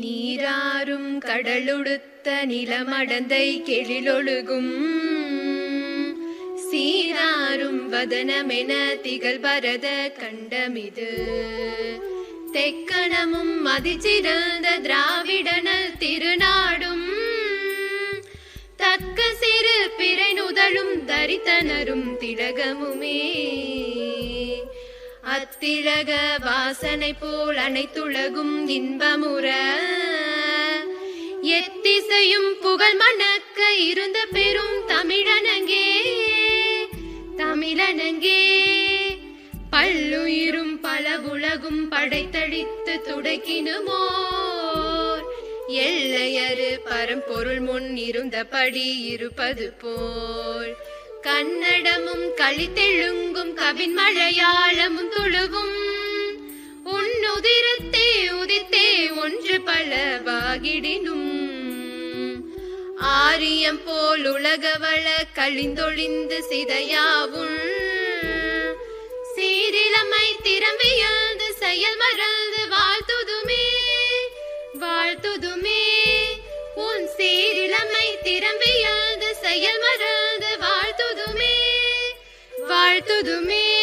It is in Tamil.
நீராறும் கடலுடுத்த நிலமடந்தை கெழிலொழுகும். சீராறும் வதனமென திகழ் பரத கண்டமிது. தெக்கணமும் மதிச்சிறந்த திராவிடனல் திருநாடும். தக்க சிறு பிறை நுதலும் தரித்தனரும் திலகமுமே. அத்திலக வாசனை போல் அனைத்துலகும் இன்பமுற இசையும் புகழ் மணக்க இருந்த பெரும் தமிழனங்கே தமிழனங்கே. பல்லுயிரும் பல உலகும் படைத்தளித்து துடைக்கினுமோ எல்லையறு பரம்பொருள் முன் இருந்தபடி இருப்பது போல். கன்னடமும் களித்தெழுங்கும் கவின் மலையாளமும் துழுவும். உன்னுதிரத்தே உதித்தே ஒன்று பலவாகிடினும் ஆரியம் போல் உலகவள கழிந்தொழிந்து சிதையாவுள். சீரிலமை திறமையாது செயல் மறந்து வாழ்த்துதுமே வாழ்த்துதுமே. உன் சீரிலமை திறமையாது செயல் மறந்து வாழ்த்துதுமே வாழ்த்துதுமே.